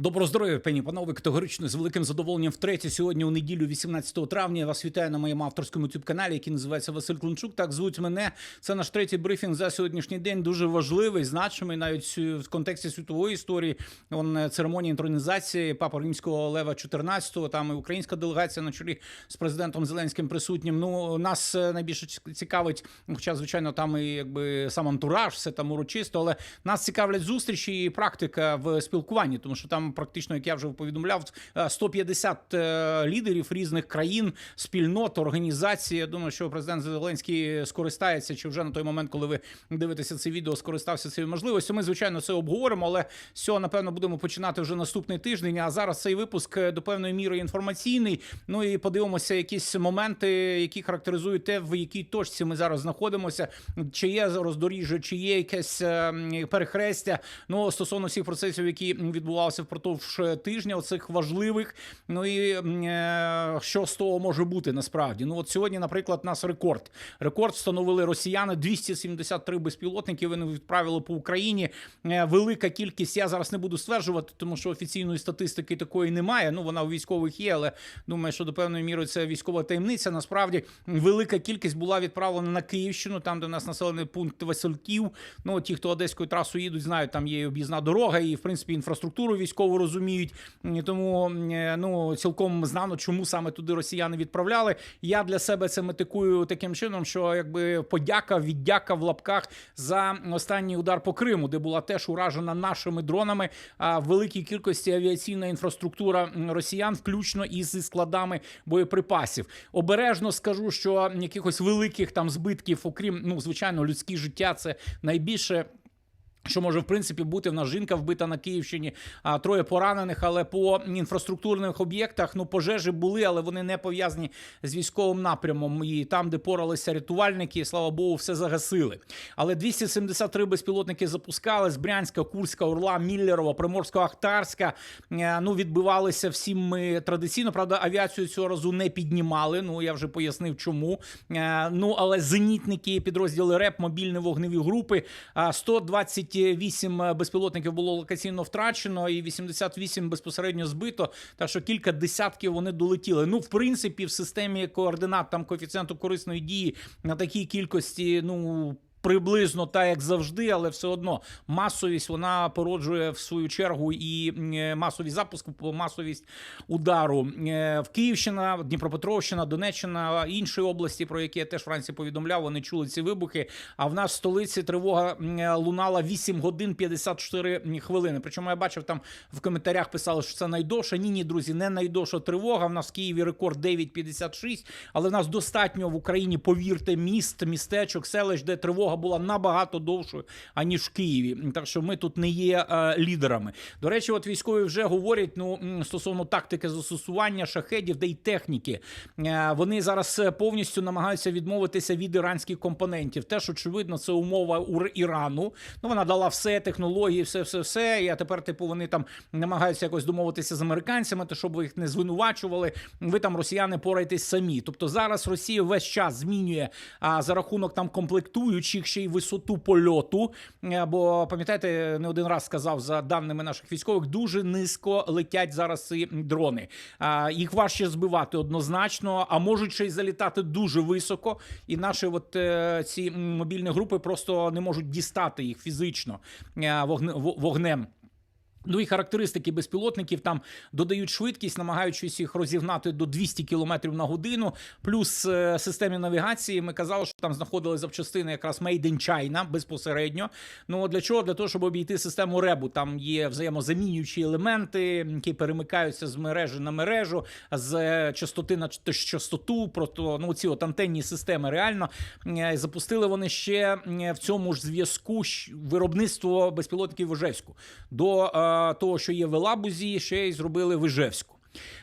Доброго здоров'я, пані панове. Категорично з великим задоволенням втретє сьогодні у неділю, 18 травня. Я вас вітаю на моєму авторському youtube каналі, який називається Василь Клинчук. Так звуть мене. Це наш третій брифінг за сьогоднішній день. Дуже важливий, значимий навіть в контексті світової історії. Он е, церемонія інтронізації папа римського Лева 14 Там і українська делегація на чолі з президентом Зеленським присутнім. Ну нас е, найбільше цікавить, хоча звичайно там і якби сам антураж, все там урочисто, але нас цікавлять зустрічі і практика в спілкуванні, тому що там практично, як я вже повідомляв, е, 150 е, лідерів різних країн, спільнот, організацій. Я думаю, що президент Зеленський скористається чи вже на той момент, коли ви дивитеся це відео, скористався цією можливістю. Ми звичайно це обговоримо, але з цього напевно будемо починати вже наступний тиждень. А зараз цей випуск е, до певної міри інформаційний. Ну і подивимося якісь моменти, які характеризують те, в якій точці ми зараз знаходимося. Чи є роздоріжжя, чи є якесь е, перехрестя. Ну стосовно всіх процесів, які відбувалися впродовж тижня, оцих важливих. Ну і е, що з того може бути насправді? Ну от сьогодні, наприклад, нас рекорд. Рекорд встановили росіяни 273 безпілотники. Вони відправили по Україні. Е, велика кількість. Я зараз не буду стверджувати, тому що офіційної статистики такої немає. Ну вона у військових є, але думаю, що до певної міри це військова таємниця. Насправді велика кількість була відправлена на Київщину, там де у нас населений пункт Васильків. Ну ті, хто одеською трасою їдуть, знають, там є об'їзна дорога, і в принципі інфраструктуру військову розуміють. Тому е, ну цілком знано, чому саме туди росіяни відправляли. Я для себе це метикую таким чином, що якби подяка, віддяка в лапках за останній удар по Криму, де була теж уражена нашими дронами. А в великій кількості авіаційна інфраструктура росіян, включно із складами боєприпасів. Обережно скажу, що якихось великих там збитків, окрім ну звичайно, людське життя, це найбільше. Що може в принципі бути в нас жінка вбита на Київщині, а троє поранених, але по інфраструктурних об'єктах ну пожежі були, але вони не пов'язані з військовим напрямом. І там, де поралися рятувальники, слава Богу, все загасили. Але 273 безпілотники запускали з Брянська, Курська, Орла, Міллерова, Приморсько-Ахтарська. Е, Ну відбивалися всім ми традиційно. Правда, авіацію цього разу не піднімали. Ну я вже пояснив, чому. Е, Ну але зенітники, підрозділи РЕП, мобільні вогневі групи, 120 28 безпілотників було локаційно втрачено, і 88 безпосередньо збито. Так що кілька десятків вони долетіли. Ну, в принципі, в системі координат там коефіцієнту корисної дії на такій кількості, ну. Приблизно так, як завжди, але все одно масовість вона породжує в свою чергу і масовість запуску, масовість удару в Київщина, Дніпропетровщина, Донеччина, інші області, про які я теж вранці повідомляв, вони чули ці вибухи. А в нас в столиці тривога лунала 8 годин 54 хвилини. Причому я бачив там в коментарях писали, що це найдовша. Ні, ні, друзі, не найдовша тривога. В нас в Києві рекорд 9,56, але в нас достатньо в Україні, повірте, міст, містечок, селищ, де тривога була набагато довшою аніж в Києві. Так що ми тут не є е, лідерами. До речі, от військові вже говорять ну стосовно тактики застосування шахедів, де й техніки. Е, вони зараз повністю намагаються відмовитися від іранських компонентів. Теж очевидно, це умова Ірану. Ну вона дала все технології, все, все, все. І тепер, типу, вони там намагаються якось домовитися з американцями, то щоб ви їх не звинувачували. Ви там росіяни порайтесь самі. Тобто зараз Росія весь час змінює а за рахунок там комплектуючих ще й висоту польоту. Е, бо пам'ятаєте, не один раз сказав за даними наших військових, дуже низько летять зараз ці дрони. Їх важче збивати однозначно, а можуть ще й залітати дуже високо. І наші от е, ці мобільні групи просто не можуть дістати їх фізично е, вогнем. Ну і характеристики безпілотників там додають швидкість, намагаючись їх розігнати до 200 км на годину. Плюс е, системі навігації ми казали, що там знаходили запчастини якраз Made in China безпосередньо. Ну для чого? Для того, щоб обійти систему ребу. Там є взаємозамінюючі елементи, які перемикаються з мережі на мережу, з частоти на частоту. Просто ну ці от антенні системи реально е, запустили вони ще в цьому ж зв'язку виробництво безпілотників в Ожевську. до е, того, що є в Елабузі, ще й зробили в Іжевську.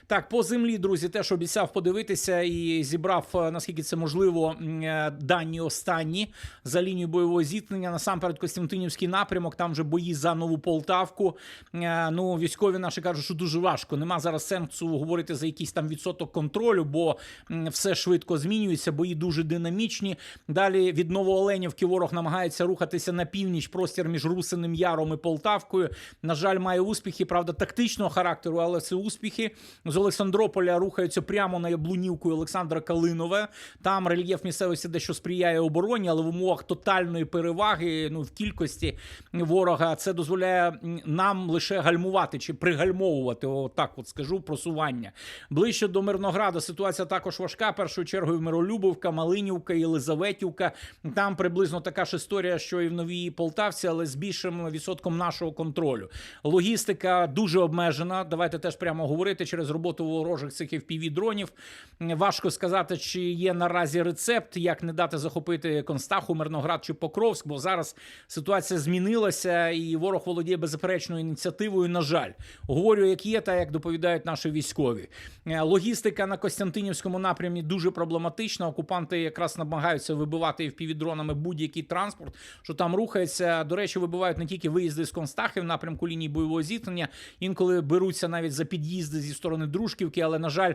Так, по землі, друзі, теж обіцяв подивитися і зібрав, е, наскільки це можливо, е, дані останні за лінію бойового зіткнення. Насамперед, Костянтинівський напрямок, там вже бої за нову Полтавку. Е, Ну, військові наші кажуть, що дуже важко. Нема зараз сенсу говорити за якийсь там відсоток контролю, бо все швидко змінюється, бої дуже динамічні. Далі від Новооленівки ворог намагається рухатися на північ, простір між Русиним Яром і Полтавкою. На жаль, має успіхи, правда, тактичного характеру, але це успіхи. З Олександрополя рухаються прямо на Яблунівку Олександра Калинове. Там рельєф місцевості дещо сприяє обороні, але в умовах тотальної переваги, ну в кількості ворога, це дозволяє нам лише гальмувати чи пригальмовувати, отак от скажу, просування. Ближче до Мирнограда ситуація також важка. Першою чергою Миролюбовка, Малинівка, Єлизаветівка. Там приблизно така ж історія, що і в Новій Полтавці, але з більшим відсотком нашого контролю. Логістика дуже обмежена. Давайте теж прямо говорити через роботу ворожих цих fpv дронів. Важко сказати, чи є наразі рецепт, як не дати захопити Констаху, Мирноград чи Покровськ, бо зараз ситуація змінилася, і ворог володіє беззаперечною ініціативою. На жаль, говорю, як є, та як доповідають наші військові. Е, Логістика на Костянтинівському напрямі дуже проблематична. Окупанти якраз намагаються вибивати впівдронами будь-який транспорт, що там рухається. До речі, вибивають не тільки виїзди з Констахи в напрямку лінії бойового зіткнення, інколи беруться навіть за під'їзди зі сторони Дружківки, але на жаль.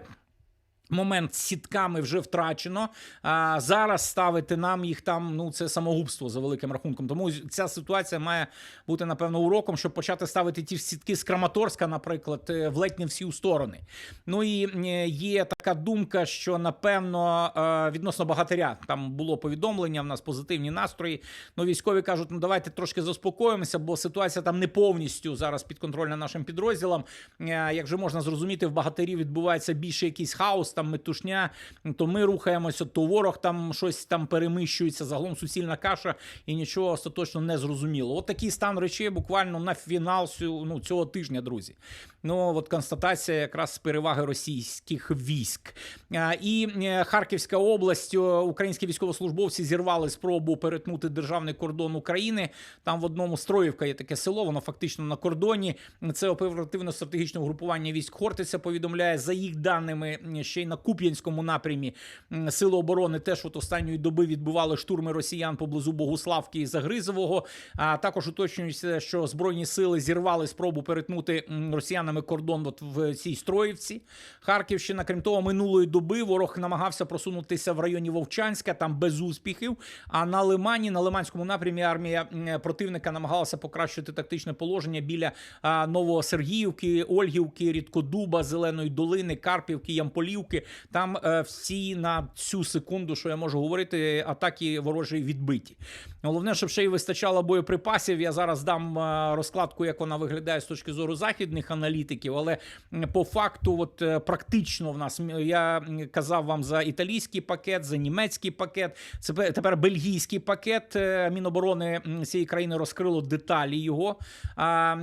Момент з сітками вже втрачено. А зараз ставити нам їх там ну це самогубство за великим рахунком. Тому ця ситуація має бути напевно уроком, щоб почати ставити ті сітки з Краматорська, наприклад, е, в ледь не всі у сторони. Ну і е, є така думка, що напевно е, відносно багатиря там було повідомлення. В нас позитивні настрої. Ну військові кажуть, ну давайте трошки заспокоїмося, бо ситуація там не повністю зараз підконтрольна нашим підрозділам. Як же можна зрозуміти, в багатирі відбувається більше якийсь хаос там метушня, то ми рухаємося, то ворог там щось там перемищується. загалом суцільна каша і нічого остаточно не зрозуміло. От такий стан речей буквально на фінал ну, цього тижня, друзі. Ну от констатація якраз переваги російських військ. І е, Харківська область, українські військовослужбовці зірвали спробу перетнути державний кордон України. Там в одному Строївка є таке село, воно фактично на кордоні. Це оперативно-стратегічне угрупування військ Хортиця повідомляє за їх даними ще й на Куп'янському напрямі сили оборони теж от останньої доби відбували штурми росіян поблизу Богуславки і Загризового. А також уточнюється, що збройні сили зірвали спробу перетнути м, росіянами кордон от в цій Строївці. Харківщина, крім того, минулої доби ворог намагався просунутися в районі Вовчанська, там без успіхів. А на Лимані, на Лиманському напрямі армія противника намагалася покращити тактичне положення біля а, Новосергіївки, Ольгівки, Рідкодуба, Зеленої долини, Карпівки, Ямполівки. Там е, всі на цю секунду, що я можу говорити, атаки ворожі відбиті. Головне, щоб ще й вистачало боєприпасів. Я зараз дам е, розкладку, як вона виглядає з точки зору західних аналітиків, але по факту, от е, практично в нас я казав вам за італійський пакет, за німецький пакет. Це тепер бельгійський пакет. Е, Міноборони цієї країни розкрило деталі його.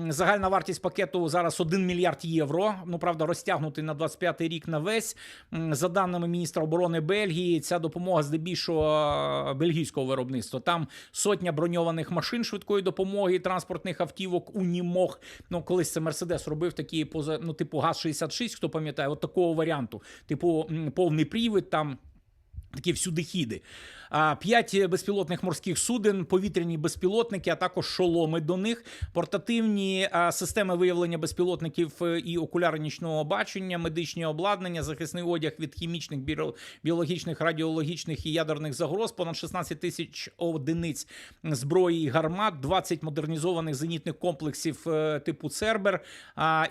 Загальна вартість пакету зараз 1 мільярд євро. Ну правда, розтягнутий на 25-й рік на весь. За даними міністра оборони Бельгії, ця допомога здебільшого е, бельгійського виробництва. Там сотня броньованих машин швидкої допомоги, транспортних автівок Унімог. Ну, колись це Мерседес робив такі поза, ну, типу ГАЗ-66, хто пам'ятає, от такого варіанту. Типу, повний привід там. Такі всюдихіди. А, П'ять безпілотних морських суден, повітряні безпілотники, а також шоломи до них, портативні системи виявлення безпілотників е, і окуляри нічного бачення, медичні обладнання, захисний одяг від хімічних, біологічних, радіологічних і ядерних загроз, понад 16 тисяч одиниць зброї і гармат, 20 модернізованих зенітних комплексів е, типу Цербер,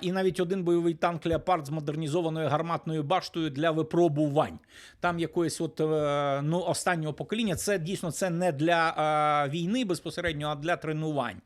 і навіть один бойовий танк Леопард з модернізованою гарматною баштою для випробувань. Там якоїсь от ну останнього покоління. Це дійсно це не для е, війни безпосередньо, а для тренувань.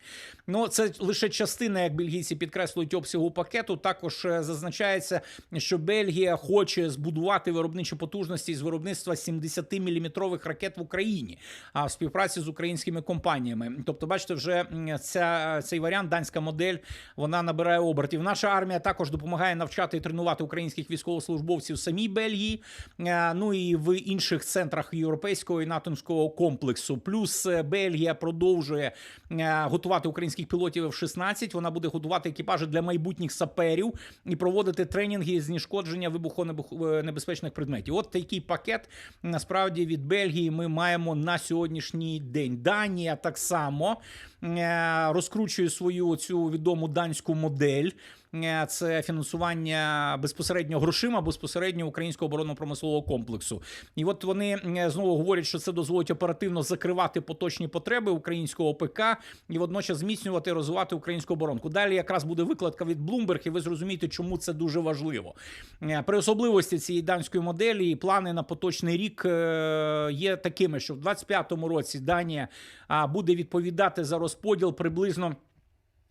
Ну це лише частина, як бельгійці підкреслюють обсягу пакету. Також е, зазначається, що Бельгія хоче збудувати виробничі потужності з виробництва 70-мм ракет в Україні, а в співпраці з українськими компаніями. Тобто, бачите, вже ця цей варіант, данська модель, вона набирає обертів. Наша армія також допомагає навчати і тренувати українських військовослужбовців самій Бельгії, е, ну і в інших. Найбільших центрах європейського і натомського комплексу. Плюс е, Бельгія продовжує е, готувати українських пілотів F-16. Вона буде готувати екіпажі для майбутніх саперів і проводити тренінги з знешкодження вибухонебезпечних предметів. От такий пакет насправді від Бельгії ми маємо на сьогоднішній день. Данія так само е, розкручує свою цю відому данську модель. Е, Це фінансування безпосередньо грошима, безпосередньо українського оборонно-промислового комплексу. І от вони е, знову говорять, що це дозволить оперативно закривати поточні потреби українського ПК і водночас зміцнювати розвивати українську оборонку. Далі якраз буде викладка від Bloomberg, і ви зрозумієте, чому це дуже важливо. Е, При особливості цієї данської моделі і плани на поточний рік є такими, що в 2025 році Данія буде відповідати за розподіл приблизно.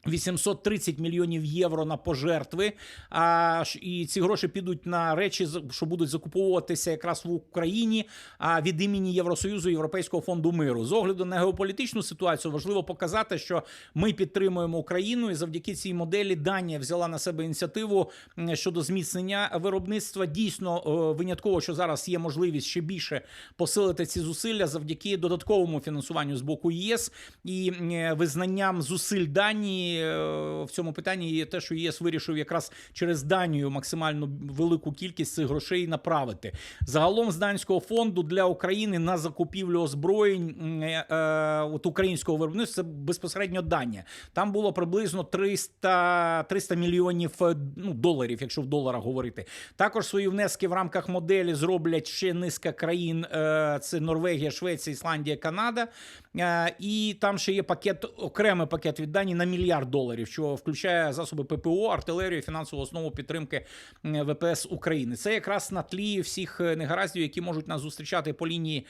830 мільйонів євро на пожертви. А і ці гроші підуть на речі, що будуть закуповуватися якраз в Україні а від імені Євросоюзу Європейського фонду миру. З огляду на геополітичну ситуацію важливо показати, що ми підтримуємо Україну, і завдяки цій моделі Данія взяла на себе ініціативу щодо зміцнення виробництва. Дійсно е, винятково, що зараз є можливість ще більше посилити ці зусилля завдяки додатковому фінансуванню з боку ЄС і е, визнанням зусиль Данії е, в цьому питанні є те, що ЄС вирішив якраз через Данію максимально велику кількість цих грошей направити. Загалом з данського фонду для України на закупівлю озброєнь е, е, от українського виробництва це безпосередньо Данія. Там було приблизно 300, 300 мільйонів ну, доларів, якщо в доларах говорити. Також свої внески в рамках моделі зроблять ще низка країн: це Норвегія, Швеція, Ісландія, Канада. Е, І там ще є пакет, окремий пакет від Данії на мільярд доларів, що включає засоби ППО, артилерію, фінансову основу підтримки ВПС України. Це якраз на тлі всіх е, негараздів, які можуть нас зустрічати по лінії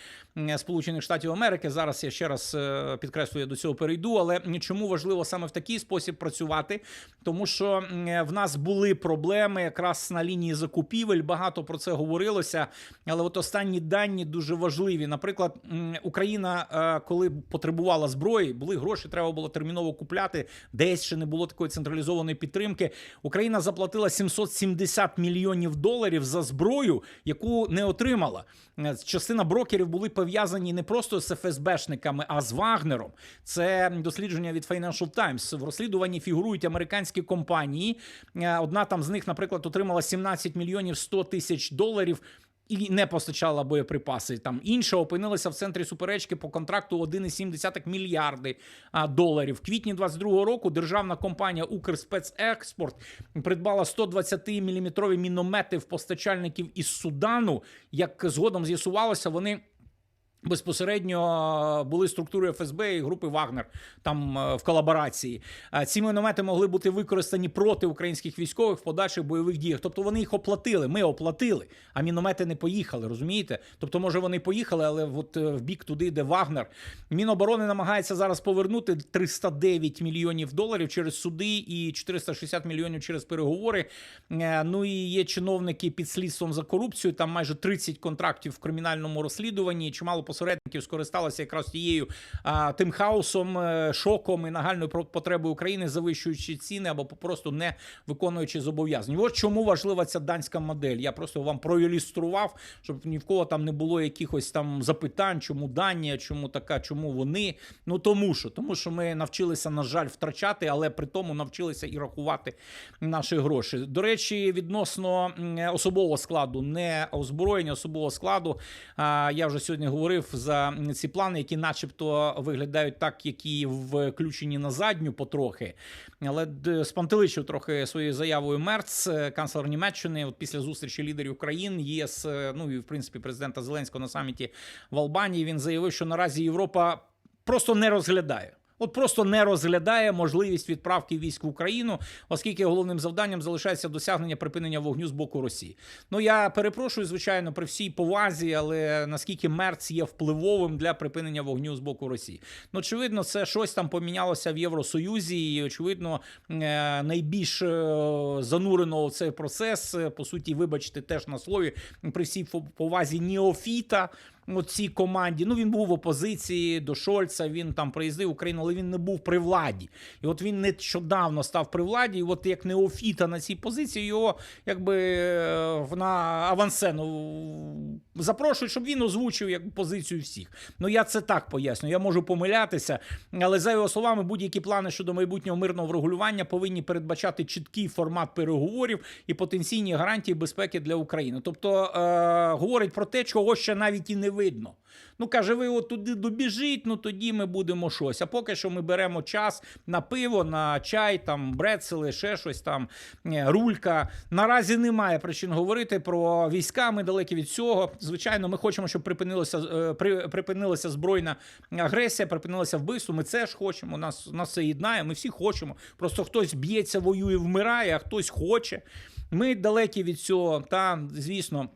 Сполучених Штатів Америки. Зараз я ще раз е, підкреслюю, до цього перейду. Але чому важливо саме в такий спосіб працювати? Тому що в нас були проблеми якраз на лінії закупівель. Багато про це говорилося. Але от останні дані дуже важливі. Наприклад, Україна, е, потребувала зброї, були гроші, треба було терміново купляти. Десь ще не було такої централізованої підтримки. Україна заплатила 770 мільйонів доларів за зброю, яку не отримала. Е, Частина брокерів були пов'язані не просто з ФСБшниками, а з Вагнером. Це дослідження від Financial Times. В розслідуванні фігурують американські компанії. Е, Одна там з них, наприклад, отримала 17 мільйонів 100 тисяч доларів і не постачала боєприпаси. Там інша опинилася в центрі суперечки по контракту 1,7 мільярди доларів. В квітні 22-го року державна компанія Укрспецекспорт придбала 120-мм міномети в постачальників із Судану. Як згодом з'ясувалося, вони. Безпосередньо були структури ФСБ і групи Вагнер там е, в колаборації. Ці міномети могли бути використані проти українських військових в подальших бойових діях. Тобто вони їх оплатили. Ми оплатили, а міномети не поїхали. Розумієте? Тобто, може, вони поїхали, але от е, в бік туди, де Вагнер. Міноборони намагається зараз повернути 309 мільйонів доларів через суди і 460 мільйонів через переговори. Е, Ну і є чиновники під слідством за корупцію. Там майже 30 контрактів в кримінальному розслідуванні. Чимало посередників скористалися якраз тією а, тим хаосом, е, шоком і нагальною потребою України, завищуючи ціни або просто не виконуючи зобов'язань. От чому важлива ця данська модель. Я просто вам проілюстрував, щоб ні в кого там не було якихось там запитань, чому Данія, чому така, чому вони. Ну тому що, тому що ми навчилися, на жаль, втрачати, але при тому навчилися і рахувати наші гроші. До речі, відносно особового складу, не озброєння особового складу. Я вже сьогодні говорив за ці плани, які, начебто, виглядають так, які включені на задню потрохи. Але спантеличив трохи своєю заявою Мерц, е, канцлер Німеччини, от після зустрічі лідерів країн, ЄС, е, ну і в принципі президента Зеленського на саміті в Албанії. Він заявив, що наразі Європа просто не розглядає. От просто не розглядає можливість відправки військ в Україну, оскільки головним завданням залишається досягнення припинення вогню з боку Росії. Ну я перепрошую, звичайно, при всій повазі, але наскільки Мерц є впливовим для припинення вогню з боку Росії? Ну, очевидно, це щось там помінялося в Євросоюзі, і очевидно, е, найбільш е, занурено в цей процес, е, по суті, вибачте, теж на слові при всій повазі Ніофіта. Цій команді. Ну він був в опозиції до Шольца. Він там приїздив в Україну, але він не був при владі. І от він нещодавно став при владі. І от як неофіта на цій позиції, його якби е, на авансцену запрошують, щоб він озвучив як позицію всіх. Ну я це так поясню. Я можу помилятися, але за його словами, будь-які плани щодо майбутнього мирного врегулювання повинні передбачати чіткий формат переговорів і потенційні гарантії безпеки для України. Тобто е, говорить про те, чого ще навіть і не видно. Ну каже, ви от туди добіжіть, ну тоді ми будемо щось. А поки що ми беремо час на пиво, на чай, там брецели, ще щось там, е, рулька. Наразі немає причин говорити про війська. Ми далекі від цього. Звичайно, ми хочемо, щоб припинилася е, при, припинилася збройна агресія, припинилося вбивство. Ми це ж хочемо. Нас нас це єднає. Ми всі хочемо. Просто хтось б'ється, воює, вмирає, а хтось хоче. Ми далекі від цього. Та звісно.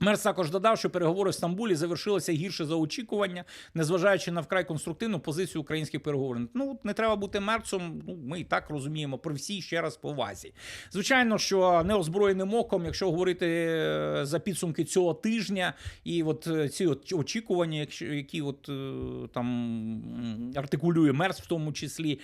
Мерц також додав, що переговори в Стамбулі завершилися гірше за очікування, незважаючи на вкрай конструктивну позицію українських переговорів. Ну не треба бути мерцом. Ну ми і так розуміємо при всій ще раз повазі. Звичайно, що неозброєним оком, якщо говорити е, за підсумки цього тижня, і от е, ці от очікування, які от е, там артикулює Мерц, в тому числі,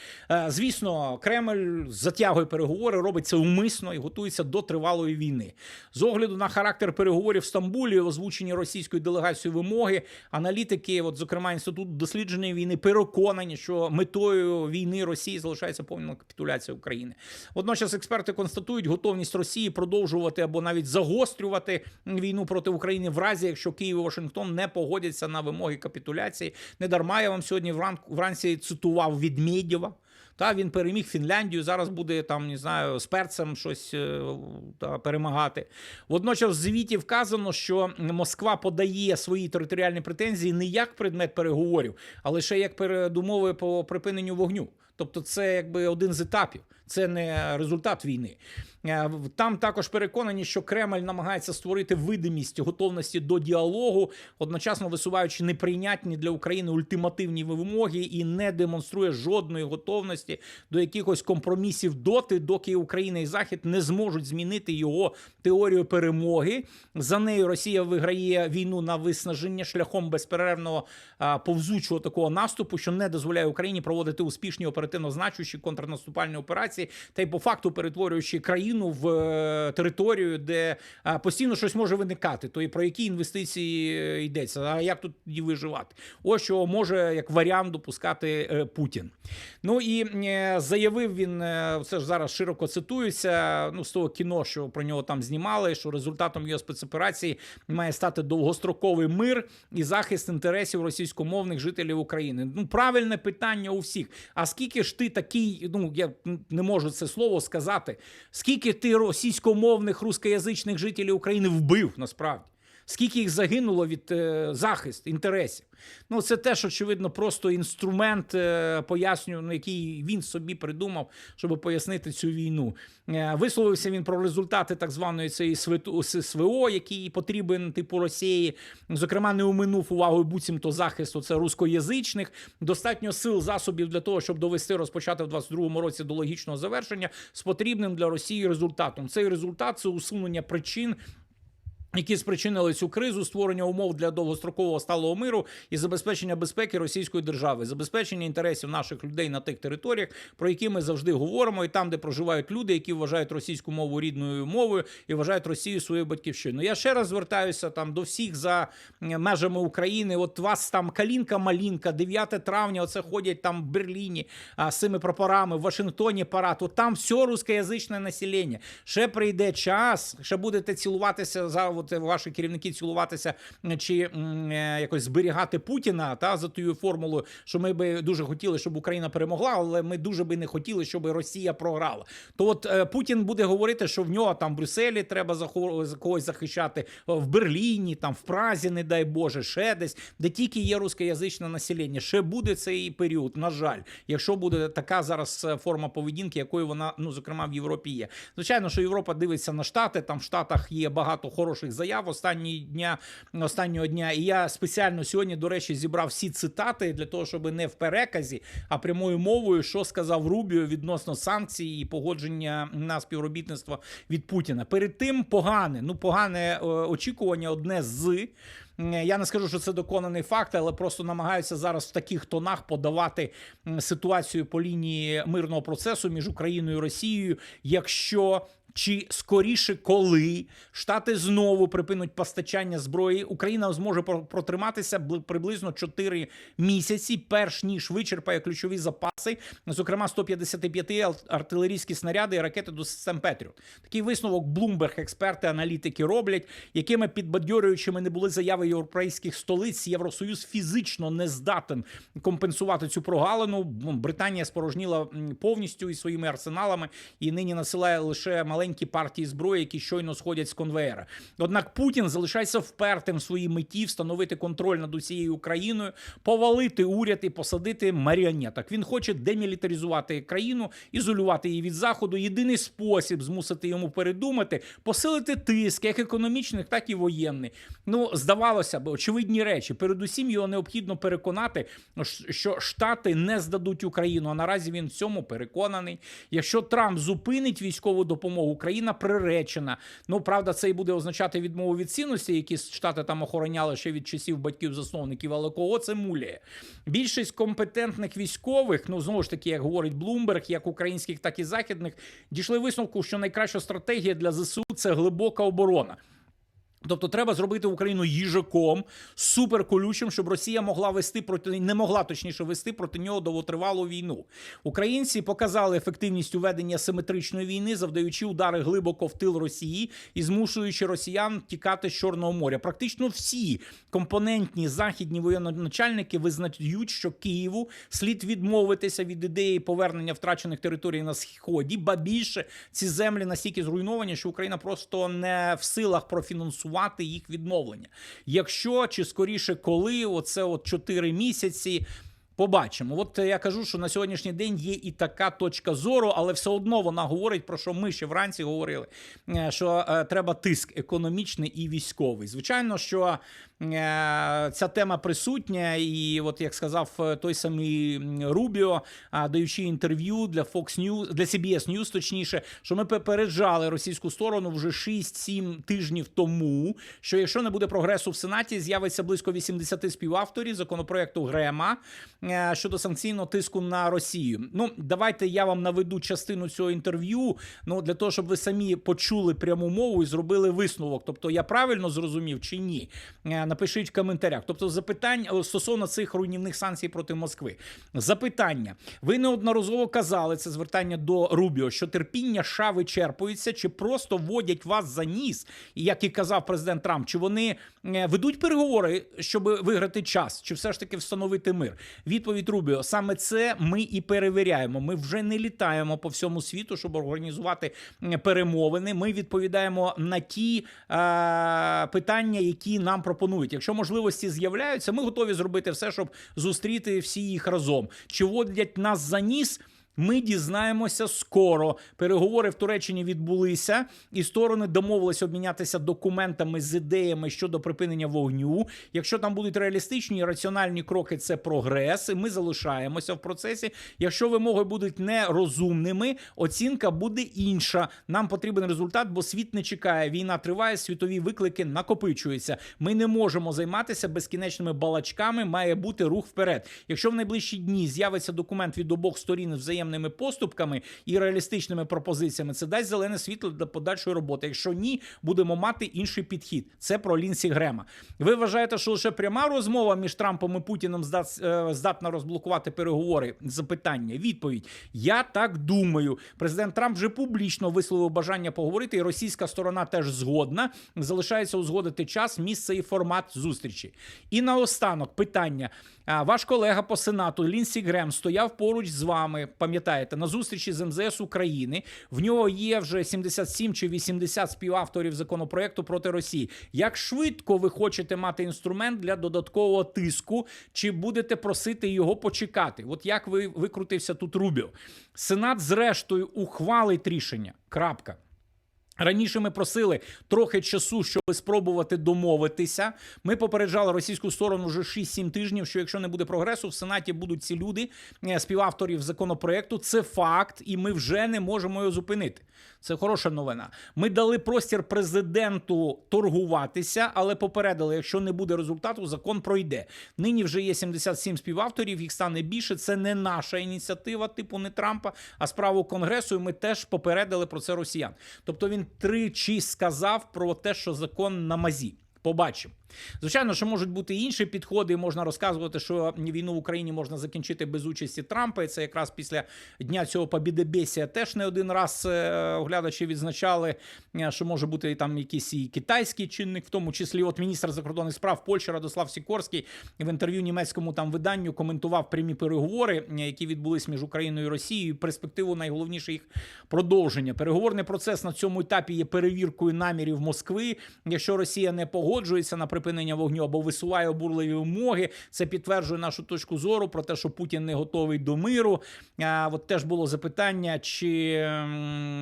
звісно, Кремль затягує переговори, робить це умисно і готується до тривалої війни. З огляду на характер переговорів в Стамбулі, озвучені російською делегацією вимоги, аналітики, от зокрема інститут дослідження війни, переконані, що метою війни Росії залишається повна капітуляція України. Водночас експерти констатують готовність Росії продовжувати або навіть загострювати війну проти України в разі, якщо Київ і Вашингтон не погодяться на вимоги капітуляції. Не дарма я вам сьогодні вранці цитував від Медєва. Та він переміг Фінляндію. Зараз буде там, не знаю, з перцем щось е, та, перемагати. Водночас в звіті вказано, що Москва подає свої територіальні претензії не як предмет переговорів, а лише як передумови по припиненню вогню. Тобто, це якби один з етапів, це не результат війни. Е, Там також переконані, що Кремль намагається створити видимість готовності до діалогу, одночасно висуваючи неприйнятні для України ультимативні вимоги і не демонструє жодної готовності до якихось компромісів доти, доки Україна і Захід не зможуть змінити його теорію перемоги. За нею Росія виграє війну на виснаження шляхом безперервного повзучого такого наступу, що не дозволяє Україні проводити успішні оперативно значущі контрнаступальні операції, та й по факту перетворюючи країну в е, територію, де постійно щось може виникати. То і про які інвестиції е, йдеться? А як тут тоді виживати? Ось що може як варіант допускати е, Путін. Ну і заявив він це ж зараз широко цитується. Ну з того кіно, що про нього там знімали, що результатом його спецоперації має стати довгостроковий мир і захист інтересів російськомовних жителів України. Ну правильне питання у всіх. А скільки ж ти такий? Ну я не можу це слово сказати. Скільки ти російськомовних рускоязичних жителів України вбив насправді? Скільки їх загинуло від е, захист інтересів? Ну, це теж, очевидно, просто інструмент е, пояснюю, ну, який він собі придумав, щоб пояснити цю війну. Е, висловився він про результати так званої цієї СВО, який потрібен типу Росії. Зокрема, не уминув увагою буцімто захисту це рускоязичних. Достатньо сил засобів для того, щоб довести розпочати в 22-му році до логічного завершення з потрібним для Росії результатом. Цей результат це усунення причин які спричинили цю кризу, створення умов для довгострокового сталого миру і забезпечення безпеки російської держави, забезпечення інтересів наших людей на тих територіях, про які ми завжди говоримо, і там, де проживають люди, які вважають російську мову рідною мовою і вважають Росію своєю батьківщиною. Я ще раз звертаюся там до всіх за межами України. От вас там калінка малінка, 9 травня. Оце ходять там в Берліні а, з цими прапорами, в Вашингтоні парад. От там все рускоязичне населення. Ще прийде час, ще будете цілуватися за от ваші керівники цілуватися чи е, якось зберігати Путіна та за тою формулою, що ми би дуже хотіли, щоб Україна перемогла, але ми дуже би не хотіли, щоб Росія програла. То от е, Путін буде говорити, що в нього там в Брюсселі треба когось захищати, в Берліні, там в Празі, не дай Боже, ще десь, де тільки є рускоязичне населення. Ще буде цей період, на жаль, якщо буде така зараз е, форма поведінки, якою вона, ну зокрема, в Європі є. Звичайно, що Європа дивиться на Штати. Там в Штатах є багато хороших заяв останні дня, останнього дня. І я спеціально сьогодні, до речі, зібрав всі цитати для того, щоб не в переказі, а прямою мовою, що сказав Рубіо відносно санкцій і погодження на співробітництво від Путіна. Перед тим погане, ну погане е, очікування одне з. Я не скажу, що це доконаний факт, але просто намагаються зараз в таких тонах подавати ситуацію по лінії мирного процесу між Україною і Росією, якщо. Чи скоріше, коли Штати знову припинуть постачання зброї, Україна зможе протриматися бли- приблизно 4 місяці, перш ніж вичерпає ключові запаси, зокрема 155 ар- артилерійські снаряди і ракети до систем Петріот. Такий висновок Bloomberg експерти, аналітики роблять, якими підбадьорюючими не були заяви європейських столиць. Євросоюз фізично не здатен компенсувати цю прогалину. Британія спорожніла повністю із своїми арсеналами і нині насилає лише маленькі партії зброї, які щойно сходять з конвеєра. Однак Путін залишається впертим в своїй меті встановити контроль над усією Україною, повалити уряд і посадити маріонеток. Він хоче демілітаризувати країну, ізолювати її від заходу. Єдиний спосіб змусити йому передумати, посилити тиск, як економічний, так і воєнний. Ну здавалося б, очевидні речі. Передусім його необхідно переконати, що Штати не здадуть Україну. А наразі він в цьому переконаний. Якщо Трамп зупинить військову допомогу, Україна приречена. Ну правда, це і буде означати відмову від цінності, які штати там охороняли ще від часів батьків-засновників. Але кого це муляє? Більшість компетентних військових, ну знову ж таки, як говорить Блумберг, як українських, так і західних, дійшли висновку, що найкраща стратегія для ЗСУ це глибока оборона. Тобто треба зробити Україну їжаком суперколючим, щоб Росія могла вести проти не могла точніше вести проти нього довготривалу війну. Українці показали ефективність уведення симетричної війни, завдаючи удари глибоко в тил Росії і змушуючи росіян тікати з Чорного моря. Практично всі компонентні західні воєнноначальники визнають, що Києву слід відмовитися від ідеї повернення втрачених територій на сході, ба більше ці землі настільки зруйновані, що Україна просто не в силах профінансувати їх відновлення. Якщо чи скоріше, коли оце от 4 місяці. Побачимо. От я кажу, що на сьогоднішній день є і така точка зору, але все одно вона говорить про що ми ще вранці говорили: е, що е, треба тиск економічний і військовий. Звичайно, що ця тема присутня, і от як сказав е, той самий Рубіо, даючи інтерв'ю для Fox News, для CBS News, точніше, що ми попереджали російську сторону вже 6-7 тижнів тому, що якщо не буде прогресу в Сенаті, з'явиться близько 80 співавторів законопроекту Грема е, щодо санкційного тиску на Росію. Ну, давайте я вам наведу частину цього інтерв'ю. Ну для того, щоб ви самі почули пряму мову і зробили висновок. Тобто я правильно зрозумів чи ні? Напишіть в коментарях. Тобто, запитання е, стосовно цих руйнівних санкцій проти Москви. Запитання. Ви неодноразово казали це звертання до Рубіо, що терпіння США вичерпується, чи просто водять вас за ніс, і як і казав президент Трамп, чи вони е, ведуть переговори, щоб виграти час, чи все ж таки встановити мир? Відповідь Рубіо: саме це ми і перевіряємо. Ми вже не літаємо по всьому світу, щоб організувати перемовини. Ми відповідаємо на ті е, питання, які нам пропонують. Якщо можливості з'являються, ми готові зробити все, щоб зустріти всі їх разом. Чи водять нас за ніс? Ми дізнаємося скоро. Переговори в Туреччині відбулися, і сторони домовились обмінятися документами з ідеями щодо припинення вогню. Якщо там будуть реалістичні і раціональні кроки, це прогрес. і Ми залишаємося в процесі. Якщо вимоги будуть нерозумними, оцінка буде інша. Нам потрібен результат, бо світ не чекає. Війна триває, світові виклики накопичуються. Ми не можемо займатися безкінечними балачками. Має бути рух вперед. Якщо в найближчі дні з'явиться документ від обох сторін з взаємними поступками і реалістичними пропозиціями, це дасть зелене світло для подальшої роботи. Якщо ні, будемо мати інший підхід. Це про Лінсі Грема. Ви вважаєте, що лише пряма розмова між Трампом і Путіним е, здатна розблокувати переговори? Запитання, відповідь. Я так думаю. Президент Трамп вже публічно висловив бажання поговорити, і російська сторона теж згодна. Залишається узгодити час, місце і формат зустрічі. І наостанок питання. Ваш колега по сенату Лінсі Грем стояв поруч з вами. Пам'ятаєте, на зустрічі з МЗС України. В нього є вже 77 чи 80 співавторів законопроекту проти Росії. Як швидко ви хочете мати інструмент для додаткового тиску, чи будете просити його почекати? От як ви викрутився тут Рубіо? Сенат, зрештою, ухвалить рішення. Крапка. Раніше ми просили трохи часу, щоб спробувати домовитися. Ми попереджали російську сторону вже 6-7 тижнів. Що якщо не буде прогресу, в сенаті будуть ці люди, е, співавторів законопроекту. Це факт, і ми вже не можемо його зупинити. Це хороша новина. Ми дали простір президенту торгуватися, але попередили, якщо не буде результату, закон пройде. Нині вже є 77 співавторів, їх стане більше. Це не наша ініціатива, типу не Трампа, а справу Конгресу. І ми теж попередили про це росіян. Тобто він тричі сказав про те, що закон на мазі. Побачимо. Звичайно, що можуть бути інші підходи. Можна розказувати, що війну в Україні можна закінчити без участі Трампа. І це якраз після дня цього побідебесія теж не один раз е, оглядачі відзначали, е, що може бути і там якийсь і китайський чинник, в тому числі от міністр закордонних справ Польщі Радослав Сікорський в інтерв'ю німецькому там виданню коментував прямі переговори, е, які відбулись між Україною і Росією. і Перспективу найголовніше їх продовження. Переговорний процес на цьому етапі є перевіркою намірів Москви. Якщо Росія не погоджується на припинення вогню або висуває обурливі вимоги. Це підтверджує нашу точку зору про те, що Путін не готовий до миру. А от теж було запитання, чи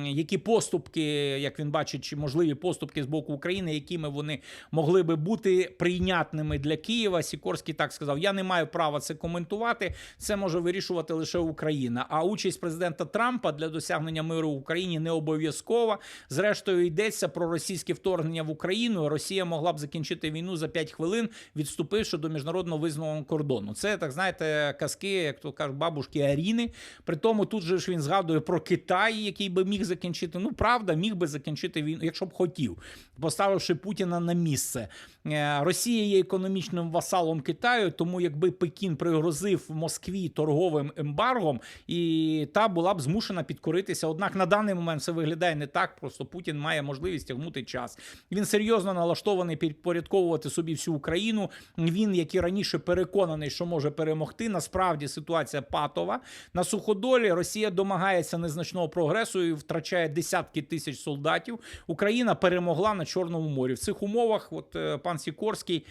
які поступки, як він бачить, чи можливі поступки з боку України, якими вони могли би бути прийнятними для Києва. Сікорський так сказав: Я не маю права це коментувати. Це може вирішувати лише Україна. А участь президента Трампа для досягнення миру в Україні не обов'язкова. Зрештою, йдеться про російське вторгнення в Україну. Росія могла б закінчити війну за 5 хвилин, відступивши до міжнародно визнаного кордону. Це так знаєте, казки, як то кажуть, бабушки Аріни. При тому тут же ж він згадує про Китай, який би міг закінчити. Ну правда, міг би закінчити війну, якщо б хотів, поставивши Путіна на місце. Е, Росія є економічним васалом Китаю, тому якби Пекін пригрозив Москві торговим ембаргом, і та була б змушена підкоритися. Однак на даний момент все виглядає не так. Просто Путін має можливість тягнути час. Він серйозно налаштований підпорядковувати собі всю Україну. Він, як і раніше, переконаний, що може перемогти. Насправді ситуація патова. На суходолі Росія домагається незначного прогресу і втрачає десятки тисяч солдатів. Україна перемогла на Чорному морі. В цих умовах, от е, пан Сікорський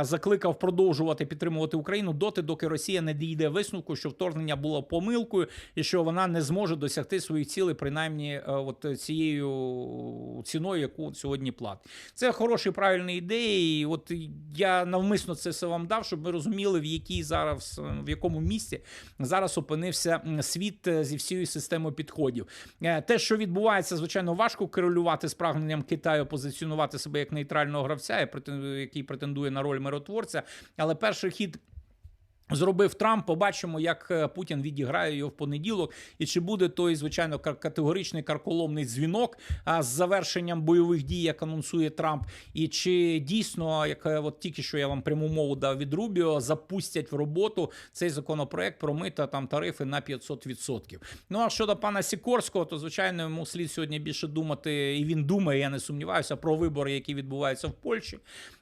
закликав продовжувати підтримувати Україну доти, доки Росія не дійде висновку, що вторгнення було помилкою, і що вона не зможе досягти своїх цілей, принаймні, е, от цією ціною, яку сьогодні платить. Це хороші правильні ідеї. І От я навмисно це все вам дав, щоб ви розуміли, в якій зараз в якому місці зараз опинився світ е, зі всією системою підходів. Е, Те, що відбувається, звичайно, важко корелювати з прагненням Китаю позиціонувати себе як нейтрального гравця, який претендує на роль миротворця. Але перший хід. Зробив Трамп, побачимо, як е, Путін відіграє його в понеділок, і чи буде той, звичайно, категоричний карколомний дзвінок з завершенням бойових дій, як анонсує Трамп, і чи дійсно, як е, от тільки що я вам пряму мову дав від Рубіо, запустять в роботу цей законопроект про мита там тарифи на 500%. Ну а щодо пана Сікорського, то звичайно йому слід сьогодні більше думати, і він думає, я не сумніваюся, про вибори, які відбуваються в Польщі.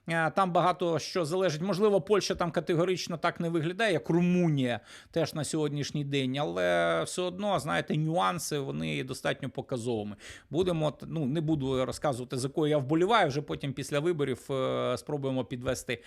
Е, Там багато що залежить. Можливо, Польща там категорично так не виглядає, як Румунія теж на сьогоднішній день, але все одно, знаєте, нюанси вони достатньо показовими. Будемо ну не буду розказувати за кого я вболіваю. Вже потім після виборів е, спробуємо підвести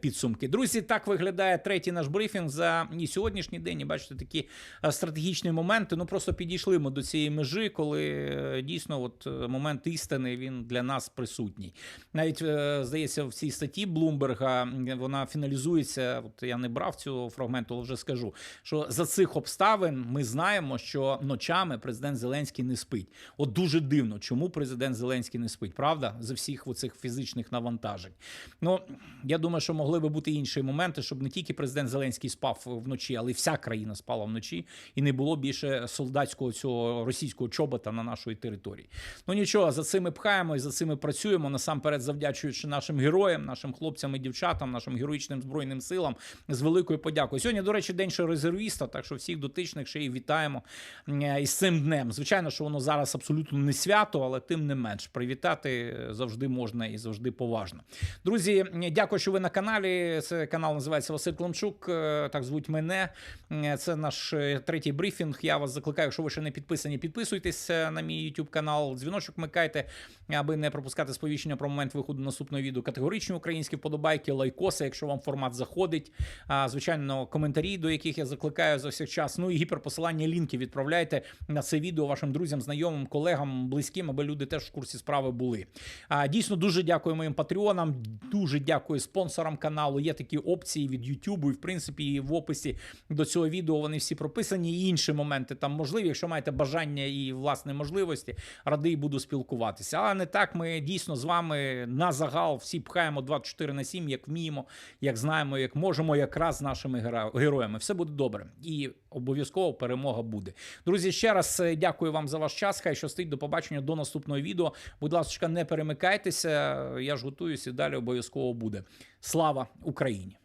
підсумки. Друзі, так виглядає третій наш брифінг за і сьогоднішній день. І бачите, такі е, стратегічні моменти. Ну просто підійшли ми до цієї межі, коли дійсно, от момент істини він для нас присутній. Навіть здається, в цій статті Блумберга вона фіналізується. От я не брав цього фрагменту, але вже скажу, що за цих обставин ми знаємо, що ночами президент Зеленський не спить. От дуже дивно, чому президент Зеленський не спить, правда? За всіх оцих фізичних навантажень. Ну я думаю, що могли би бути інші моменти, щоб не тільки президент Зеленський спав вночі, але й вся країна спала вночі, і не було більше солдатського цього російського чобота на нашій території. Ну нічого, за цим ми пхаємо і за цим ми працюємо. Насамперед, завдячуючи нашим героям, нашим хлопцям і дівчатам, нашим героїчним збройним силам з великою подякою. Сьогодні, до речі, день ще резервіста, так що всіх дотичних ще й вітаємо е, із цим днем. Звичайно, що воно зараз абсолютно не свято, але тим не менш привітати завжди можна і завжди поважно. Друзі, дякую, що ви на каналі. Це канал називається Василь Климчук. е, Так звуть мене. Е, Це наш е, третій брифінг. Я вас закликаю, якщо ви ще не підписані, підписуйтесь е, на мій YouTube канал. Дзвіночок вмикайте, аби не пропускати сповіщення про момент виходу наступного відео. Категоричні українські вподобайки, лайкоси, якщо вам формат заходить. А, Звичайно. коментарі, до яких я закликаю за всіх час. Ну і гіперпосилання лінків відправляйте на це відео вашим друзям, знайомим, колегам, близьким, аби люди теж в курсі справи були. А дійсно дуже дякую моїм патреонам. Дуже дякую спонсорам каналу. Є такі опції від YouTube, і в принципі і в описі до цього відео вони всі прописані. І інші моменти там можливі. Якщо маєте бажання і власне можливості, радий буду спілкуватися. Але не так. Ми дійсно з вами на загал всі пхаємо 24 на 7, як вміємо, як знаємо, як можемо, якраз з нашими героями. Все буде добре, і обов'язково перемога буде. Друзі, ще раз е, дякую вам за ваш час. Хай щастить до побачення до наступного відео. Будь ласка, не перемикайтеся. Я ж готуюся і далі обов'язково буде. Слава Україні!